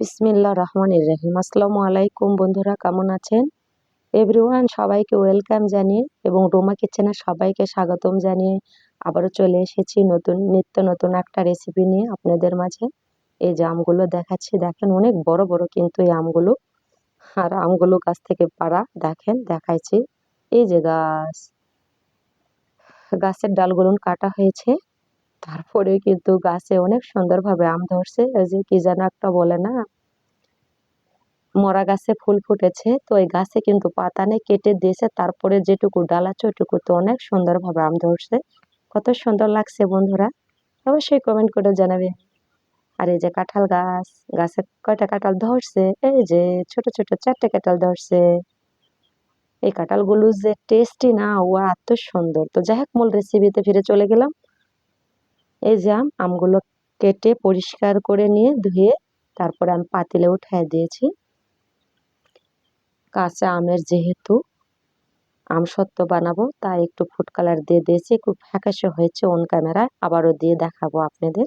বিসমিল্লা রহমান রহিম। আসসালামু আলাইকুম বন্ধুরা, কেমন আছেন? এভরিওয়ান সবাইকে ওয়েলকাম জানিয়ে এবং রোমা কিচেনের সবাইকে স্বাগতম জানিয়ে আবারও চলে এসেছি নতুন, নিত্য নতুন একটা রেসিপি নিয়ে আপনাদের মাঝে। এই যে আমগুলো দেখাচ্ছি, দেখেন অনেক বড় বড় কিন্তু এই আমগুলো। আর আমগুলো গাছ থেকে পাড়া, দেখেন, দেখাইছি। এই যে গাছ। গাছের ডালগুলো কাটা হয়েছে। তারপরে কিন্তু গাছে অনেক সুন্দরভাবে আম ধরছে। ওই যে কি যেন একটা বলে না? মরা গাছে ফুল ফুটেছে। তো ওই গাছে কিন্তু পাতা নেই, কেটে দিয়েছে। তারপরে যেটুকু ডাল আছে ওইটুকু তো অনেক সুন্দরভাবে আম ধরছে। কত সুন্দর লাগছে বন্ধুরা। অবশ্যই কমেন্ট করে জানাবে। আর এই যে কাঁঠাল গাছ, গাছে কয়টা কাঁঠাল ধরছে? এই যে ছোট ছোট চারটে কাঁঠাল ধরছে। এই কাঁঠালগুলো যে টেস্টি না, ও এত সুন্দর। তো যাই হোক, মূল রেসিপিতে ফিরে চলে গেলাম। এই যে আম, আমগুলো কেটে পরিষ্কার করে নিয়ে ধুয়ে তারপরে আমি পাতিলে উঠাই দিয়েছি। কাঁচা আমের যেহেতু আম সত্য বানাবো, তাই একটু ফুড কালার দিয়ে দিয়েছি। খুব ফ্যাকাশে হয়েছে অন ক্যামেরায় আবারও দিয়ে দেখাবো আপনাদের।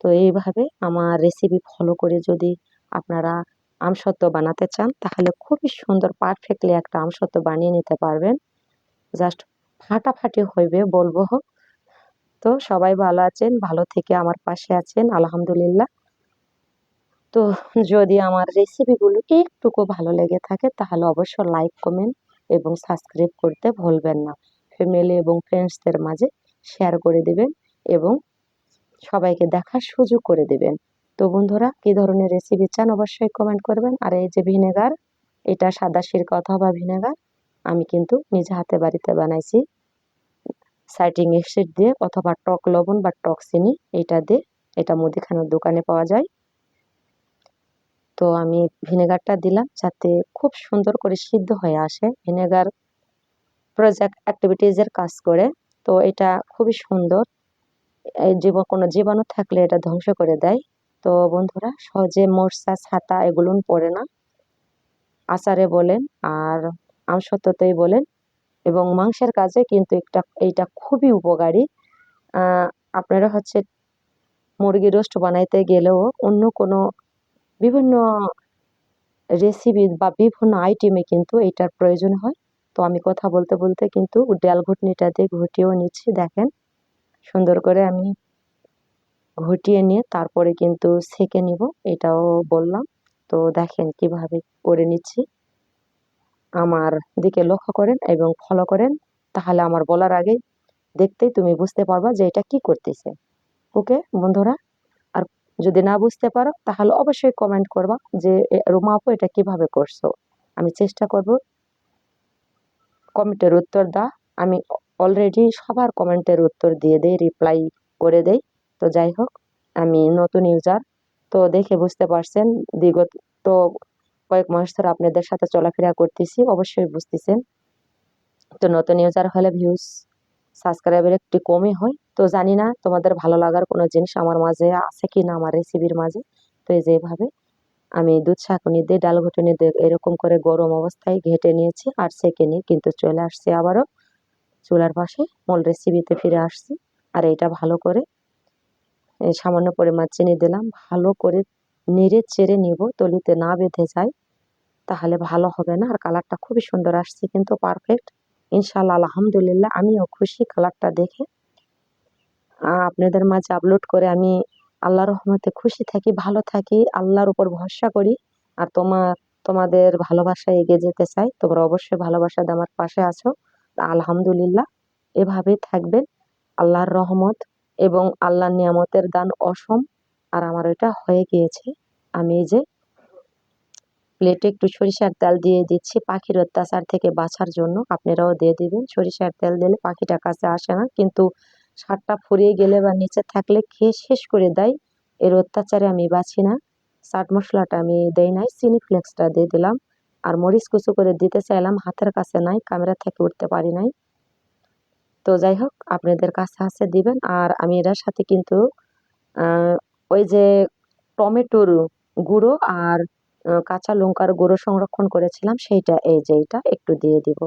তো এইভাবে আমার রেসিপি ফলো করে যদি আপনারা আমসত্ত্ব বানাতে চান, তাহলে খুবই সুন্দর পারফেক্টলি একটা আমসত্ত্ব বানিয়ে নিতে পারবেন। জাস্ট ফাটাফাটি হইবে, বলব তো সবাই ভালো আছেন, ভালো থেকে আমার পাশে আছেন, আলহামদুলিল্লাহ। তো যদি আমার রেসিপিগুলো একটুকু ভালো লেগে থাকে, তাহলে অবশ্য লাইক কমেন্ট এবং সাবস্ক্রাইব করতে ভুলবেন না। ফ্যামিলি এবং ফ্রেন্ডসদের মাঝে শেয়ার করে দেবেন এবং সবাইকে দেখার সুযোগ করে দেবেন। তো বন্ধুরা, কী ধরনের রেসিপি চান অবশ্যই কমেন্ট করবেন। আর এই যে ভিনেগার এটা সাদা সিরকা অথবা ভিনেগার আমি কিন্তু নিজে হাতে বাড়িতে বানাইছি। সাইটিং এক্সিড দিয়ে অথবা টক লবণ বা টক চিনি এটা দিয়ে এটা মুদিখানার দোকানে পাওয়া যায়। তো আমি ভিনেগারটা দিলাম যাতে খুব সুন্দর করে সিদ্ধ হয়ে আসে। ভিনেগার প্রজেক্ট অ্যাক্টিভিটিজের কাজ করে। তো এটা খুবই সুন্দর। জীব, কোনো জীবাণু থাকলে এটা ধ্বংস করে দেয়। তো বন্ধুরা, সহজে মরসা ছাতা এগুলো পড়ে না। আচারে বলেন আর আমসত্ত্বতেই বলেন। এবং মাংসের কাজে কিন্তু একটা, এইটা খুবই উপকারী। আপনারা হচ্ছে মুরগি রোস্ট বানাইতে গেলেও অন্য কোনো বিভিন্ন রেসিপি বা বিভিন্ন আইটেমে কিন্তু এটার প্রয়োজন হয়। তো আমি কথা বলতে বলতে কিন্তু ডাল ঘুটনিটা দিয়ে ঘুটিয়েও নিচ্ছি, দেখেন। সুন্দর করে আমি ঘুটিয়ে নিয়ে তারপরে কিন্তু সেকে নিব, এটাও বললাম। তো দেখেন কীভাবে করে নিচ্ছি। আমার দিকে লক্ষ্য করেন এবং ফলো করেন, তাহলে আমার বলার আগে দেখতেই তুমি বুঝতে পারবা যে এটা কি করতেছে। ওকে বন্ধুরা? আর যদি না বুঝতে পারো, তাহলে অবশ্যই কমেন্ট করবা যে রুমা আপু এটা কীভাবে করছ? আমি চেষ্টা করব কমেন্টের উত্তর দা। আমি অলরেডি সবার কমেন্টের উত্তর দিয়ে দেই রিপ্লাই করে দেই। তো যাই হোক, আমি নতুন ইউজার তো দেখে বুঝতে পারছেন, বিগত কয়েক মাস ধরে আপনাদের সাথে চলাফেরা করতেছি, অবশ্যই বুঝতেছেন। তো নতুন ইউজার হলে ভিউজ সাবস্ক্রাইবার একটু কমই হয়। তো জানি না তোমাদের ভালো লাগার কোনো জিনিস আমার মাঝে আছে কি না আমার রেসিপির মাঝে। তো এই যেভাবে আমি দুধ শাকুনি দিয়ে, ডাল ঘুটুনি দিয়ে এরকম করে গরম অবস্থায় ঘেটে নিয়েছি আর সেকে নিয়ে কিন্তু চলে আসছে আবারও চুলার পাশে। মূল রেসিপিতে ফিরে আসছি। আর এটা ভালো করে সামান্য পরিমাণ চিনি দিলাম, ভালো করে নেড়ে চেড়ে নিব, তলিতে না বেঁধে যায়, তাহলে ভালো হবে না। আর কালারটা খুবই সুন্দর আসছে কিন্তু পারফেক্ট ইনশাল্লাহ আলহামদুলিল্লাহ, আমিও খুশি কালারটা দেখে। আপনাদের মাঝে আপলোড করে আমি আল্লাহ রহমতে খুশি থাকি, ভালো থাকি, আল্লাহর উপর ভরসা করি। আর তোমার, তোমাদের ভালোবাসা এগিয়ে যেতে চাই। তোমরা অবশ্যই ভালোবাসা আমার পাশে আছো। আলহামদুলিল্লাহ, এভাবেই থাকবেন। আল্লাহর রহমত এবং আল্লাহর নিয়ামতের দান অসম। আর আমার ওইটা হয়ে গিয়েছে। আমি এই যে প্লেটে একটু সরিষার তেল দিয়ে দিচ্ছি পাখির অত্যাচার থেকে বাঁচার জন্য। আপনারাও দিয়ে দিবেন। সরিষার তেল দিলে পাখিটা কাছে আসে না। কিন্তু সারটা ফুরিয়ে গেলে বা নিচে থাকলে খেয়ে শেষ করে দেয়। এর অত্যাচারে আমি বাঁচি না। চাট মশলাটা আমি দেই নাই চিনি ফ্লেক্সটা দিয়ে দিলাম। আর মরিচ কুচু করে দিতে চাইলাম, হাতের কাছে নাই ক্যামেরা থেকে উঠতে পারি নাই। তো যাই হোক, আপনাদের কাছে আছে দিবেন। আর আমি এটার সাথে কিন্তু ওই যে টমেটোর গুঁড়ো আর কাঁচা লঙ্কার গুঁড়ো সংরক্ষণ করেছিলাম, সেইটা, এই যে এইটা একটু দিয়ে দিব।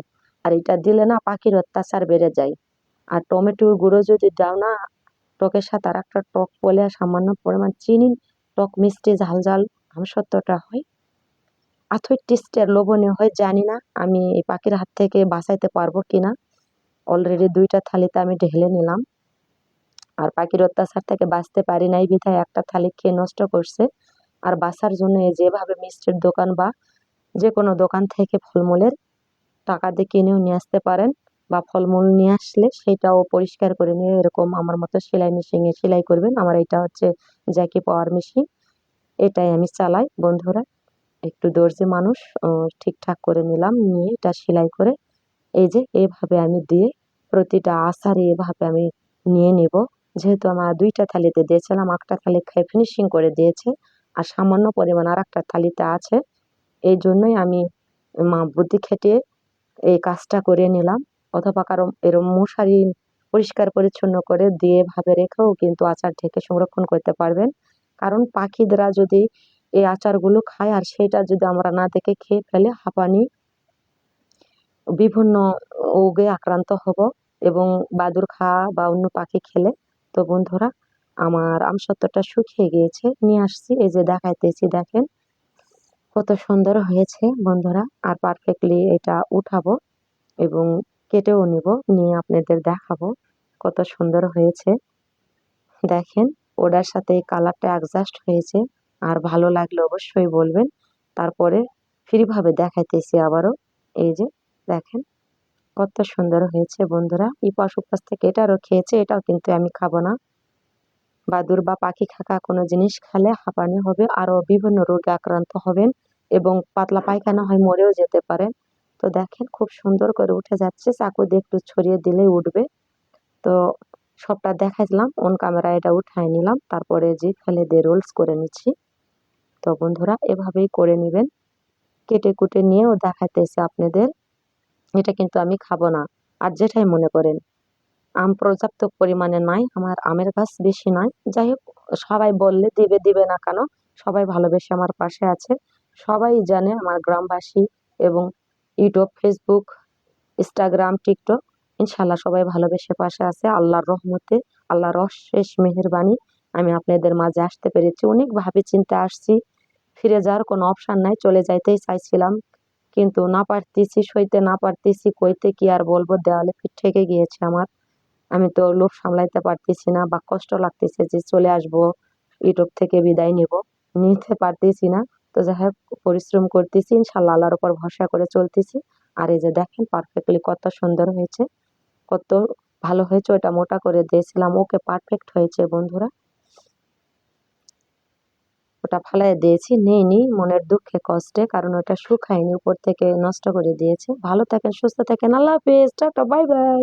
আর এটা দিলে না পাখির অত্যাচার বেড়ে যায়। আর টমেটোর গুঁড়ো যদি দাও না, টকের সাথে আর একটা টক বলে সামান্য পরিমাণ চিনি, টক মিষ্টি, ঝাল ঝাল আমসত্ত্বটা হয়। এতই টেস্টের লোভনীয় হয়, জানি না আমি এই পাখির হাত থেকে বাঁচাইতে পারব কি না অলরেডি দুইটা থালিতে আমি ঢেলে নিলাম। আর পাখির অত্যাচার থেকে বাঁচতে পারি নাই বিধায় একটা থালি খেয়ে নষ্ট করছে। আর বাসার জন্য যেভাবে মিষ্টির দোকান বা যে কোনো দোকান থেকে ফলমূলের টাকা দিয়ে কিনেও নিয়ে আসতে পারেন বা ফলমূল নিয়ে আসলে সেটাও পরিষ্কার করে নিয়ে এরকম আমার মতো সেলাই মেশিনে সেলাই করবেন। আমার এটা হচ্ছে জ্যাকি পাওয়ার মেশিন এটাই আমি চালাই। বন্ধুরা, একটু দর্জি মানুষ ঠিকঠাক করে নিলাম, নিয়ে এটা সেলাই করে এই যে এভাবে আমি দিয়ে প্রতিটা আষাঢ়ে এভাবে আমি নিয়ে নিব। যেহেতু আমার দুইটা থালিতে দিয়েছিলাম, একটা থালি খেয়ে ফিনিশিং করে দিয়েছে আর সামান্য পরিমাণ আর একটা থালিতে আছে। এই জন্যই আমি মা বুদ্ধি খেটে এই কাজটা করে নিলাম। অথবা কারও এরম মশারি পরিষ্কার পরিচ্ছন্ন করে দিয়ে ভাবে রেখেও কিন্তু আচার ঢেকে সংরক্ষণ করতে পারবেন। কারণ পাখিরা যদি এই আচারগুলো খায় আর সেটা যদি আমরা না দেখে খেয়ে ফেলে, হাঁপানি, বিভিন্ন রোগে আক্রান্ত হব এবং বাদুর খাওয়া বা অন্য পাখি খেলে তো বন্ধুরা, আমার আমসত্ত্বটা শুকিয়ে গিয়েছে। নিয়ে আসছি, এই যে দেখাইতেছি, দেখেন। কত সুন্দর হয়েছে বন্ধুরা, আর পারফেক্টলি এটা উঠাবো এবং কেটেও নিব, নিয়ে আপনাদের দেখাবো কত সুন্দর হয়েছে। দেখেন, ওটার সাথে কালারটা অ্যাডজাস্ট হয়েছে, আর ভালো লাগলে অবশ্যই বলবেন। তারপরে ফ্রিভাবে দেখাইতেছি আবারও, এই যে, দেখেন। কত সুন্দর হয়েছে বন্ধুরা। এই পাশ উপাস থেকে এটারও খেয়েছে, এটাও কিন্তু আমি খাব না। বাদুর বা পাখি খাকা কোনো জিনিস খেলে হাঁপানি হবে, আরও বিভিন্ন রোগে আক্রান্ত হবেন এবং পাতলা পায়খানা হয় মরেও যেতে পারেন। তো দেখেন খুব সুন্দর করে উঠে যাচ্ছে, চাকু দিয়ে একটু ছড়িয়ে দিলেই উঠবে। তো সবটা দেখাইলাম, অন ক্যামেরায় এটা উঠাই নিলাম, তারপরে যে ফেলে দিয়ে রোলস করে নিচ্ছি। তো বন্ধুরা, এভাবেই করে নেবেন। কেটে কুটে নিয়েও দেখাইতেছে আপনাদের। এটা কিন্তু আমি খাব না। আর যেটাই মনে করেন, আম পর্যাপ্ত পরিমাণে নাই, আমার আমের গাছ বেশি নয়। যাই হোক, সবাই বললে দেবে দেবে না কেন? সবাই ভালোবেসে আমার পাশে আছে। সবাই জানে আমার গ্রামবাসী এবং ইউটিউব, ফেসবুক, ইনস্টাগ্রাম, টিকটক, ইনশাল্লাহ সবাই ভালোবেসে পাশে আছে। আল্লাহর রহমতে, আল্লাহর অশেষ মেহেরবানি আমি আপনাদের মাঝে আসতে পেরেছি। অনেক ভাবে চিন্তা আসছি, ফিরে যাওয়ার কোনো অপশান নাই, চলে যাইতেই চাইছিলাম। কিন্তু না পারতেছি, সইতে না পারতেছি, কইতে কি আর বলব? দেওয়ালে ফিট ঠেকে গিয়েছে আমার। আমি তো লোভ সামলাইতে পারতেছি না বা কষ্ট লাগতেছে যে চলে আসব, ইউটিউব থেকে বিদায় নেব। নিতে পারতেছি না। তো যাই হোক, পরিশ্রম করতেছি, ইনশাল্লাহ আল্লাহর উপর ভরসা করে চলতেছি। আর এই যে দেখেন পারফেক্টলি কত সুন্দর হয়েছে, কত ভালো হয়েছে ওটা মোটা করে দিয়েছিলাম। ওকে পারফেক্ট হয়েছে, বন্ধুরা। ওটা ফালাই দিয়েছি নেই নি মনের দুঃখে, কষ্টে, কারণ ওটা শুকায়নি, উপর থেকে নষ্ট করে দিয়েছে। ভালো থাকেন, সুস্থ থাকেন। আল্লাহ হাফিজ। Tata, bye bye.